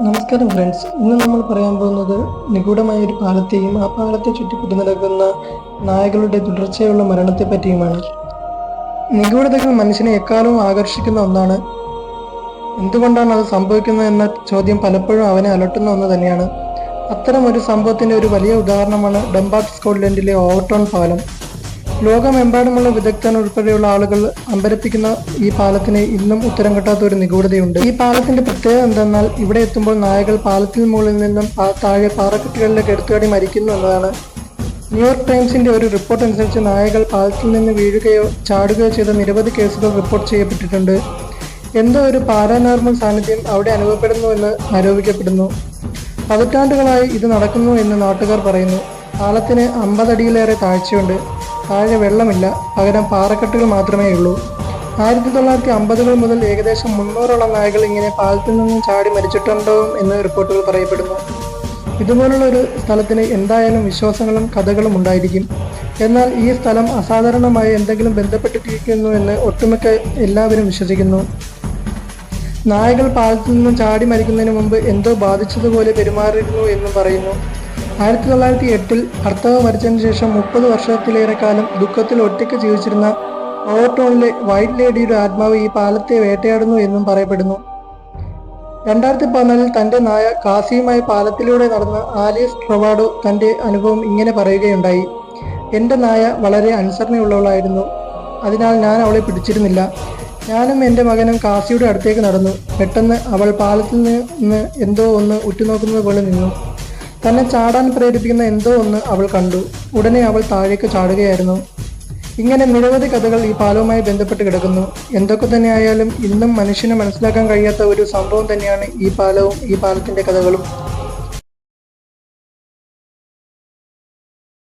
നമസ്കാരം ഫ്രണ്ട്സ് ഇന്ന് നമ്മൾ പറയാൻ പോകുന്നത് നിഗൂഢമായ ഒരു പാലത്തെയും ആ പാലത്തെ ചുറ്റിപ്പറ്റി നടക്കുന്ന നായകളുടെ തുടർച്ചയുള്ള മരണത്തെ പറ്റിയുമാണ്. നിഗൂഢതകൾ മനുഷ്യനെ എക്കാലവും ആകർഷിക്കുന്ന ഒന്നാണ്. എന്തുകൊണ്ടാണ് അത് സംഭവിക്കുന്നത് എന്ന ചോദ്യം പലപ്പോഴും അവനെ അലട്ടുന്ന ഒന്ന് തന്നെയാണ്. അത്തരം ഒരു സംഭവത്തിന്റെ ഒരു വലിയ ഉദാഹരണമാണ് ഡംബാർട്ട് സ്കോട്ട്ലൻഡിലെ ഓവർടോൺ പാലം. ലോകമെമ്പാടുമുള്ള വിദഗ്ധൻ ഉൾപ്പെടെയുള്ള ആളുകൾ അമ്പരപ്പിക്കുന്ന ഈ പാലത്തിന് ഇന്നും ഉത്തരം കിട്ടാത്ത ഒരു നിഗൂഢതയുണ്ട്. ഈ പാലത്തിന്റെ പ്രത്യേകത എന്തെന്നാൽ ഇവിടെ എത്തുമ്പോൾ നായകൾ പാലത്തിന് മുകളിൽ നിന്നും താഴെ പാറക്കെട്ടുകളിലേക്ക് എടുത്തുകാടി മരിക്കുന്നു എന്നതാണ്. ന്യൂയോർക്ക് ടൈംസിന്റെ ഒരു റിപ്പോർട്ട് അനുസരിച്ച് നായകൾ പാലത്തിൽ നിന്ന് വീഴുകയോ ചാടുകയോ ചെയ്ത നിരവധി കേസുകൾ റിപ്പോർട്ട് ചെയ്യപ്പെട്ടിട്ടുണ്ട്. എന്തോ ഒരു പാരാനോർമൽ സാന്നിധ്യം അവിടെ അനുഭവപ്പെടുന്നു എന്ന് ആരോപിക്കപ്പെടുന്നു. പതിറ്റാണ്ടുകളായി ഇത് നടക്കുന്നു എന്ന് നാട്ടുകാർ പറയുന്നു. പാലത്തിന് അമ്പതടിയിലേറെ താഴ്ചയുണ്ട്. താഴെ വെള്ളമില്ല. പകരം പാറക്കെട്ടുകൾ മാത്രമേ ഉള്ളൂ. ആയിരത്തി തൊള്ളായിരത്തി അമ്പതുകൾ മുതൽ ഏകദേശം മുന്നൂറോളം നായകൾ ഇങ്ങനെ പാലത്തിൽ നിന്നും ചാടി മരിച്ചിട്ടുണ്ടാവും എന്ന് റിപ്പോർട്ടുകൾ പറയപ്പെടുന്നു. ഇതുപോലുള്ള ഒരു സ്ഥലത്തിന് എന്തായാലും വിശ്വാസങ്ങളും കഥകളും ഉണ്ടായിരിക്കും. എന്നാൽ ഈ സ്ഥലം അസാധാരണമായി എന്തെങ്കിലും ബന്ധപ്പെട്ടിരിക്കുന്നു എന്ന് ഒട്ടുമിക്ക എല്ലാവരും വിശ്വസിക്കുന്നു. നായകൾ പാലത്തിൽ നിന്നും ചാടി മരിക്കുന്നതിന് മുമ്പ് എന്തോ ബാധിച്ചതുപോലെ പെരുമാറിയിരുന്നു എന്നും പറയുന്നു. ആയിരത്തി തൊള്ളായിരത്തി എട്ടിൽ ഭർത്താവ് മരിച്ചതിന് ശേഷം മുപ്പത് വർഷത്തിലേറെ കാലം ദുഃഖത്തിൽ ഒറ്റയ്ക്ക് ജീവിച്ചിരുന്ന ഓവർടോണിലെ വൈറ്റ് ലേഡിയുടെ ആത്മാവ് ഈ പാലത്തെ വേട്ടയാടുന്നു എന്നും പറയപ്പെടുന്നു. രണ്ടായിരത്തി പതിനാലിൽ തന്റെ നായ കാസിയുമായി പാലത്തിലൂടെ നടന്ന ആലിയസ് ട്രൊവാഡോ തന്റെ അനുഭവം ഇങ്ങനെ പറയുകയുണ്ടായി. എന്റെ നായ വളരെ അനുസരണയുള്ളവളായിരുന്നു. അതിനാൽ ഞാൻ അവളെ പിടിച്ചിരുന്നില്ല. ഞാനും എന്റെ മകനും കാസിയുടെ അടുത്തേക്ക് നടന്നു. പെട്ടെന്ന് അവൾ പാലത്തിൽ നിന്ന് എന്തോ ഒന്ന് ഉറ്റുനോക്കുന്നത് പോലെ നിന്നു. തന്നെ ചാടാൻ പ്രേരിപ്പിക്കുന്ന എന്തോ ഒന്ന് അവൾ കണ്ടു. ഉടനെ അവൾ താഴേക്ക് ചാടുകയായിരുന്നു. ഇങ്ങനെ നിരവധി കഥകൾ ഈ പാലവുമായി ബന്ധപ്പെട്ട് കിടക്കുന്നു. എന്തൊക്കെ തന്നെ ആയാലും ഇന്നും മനുഷ്യന് മനസ്സിലാക്കാൻ കഴിയാത്ത ഒരു സംഭവം തന്നെയാണ് ഈ പാലവും ഈ പാലത്തിന്റെ കഥകളും.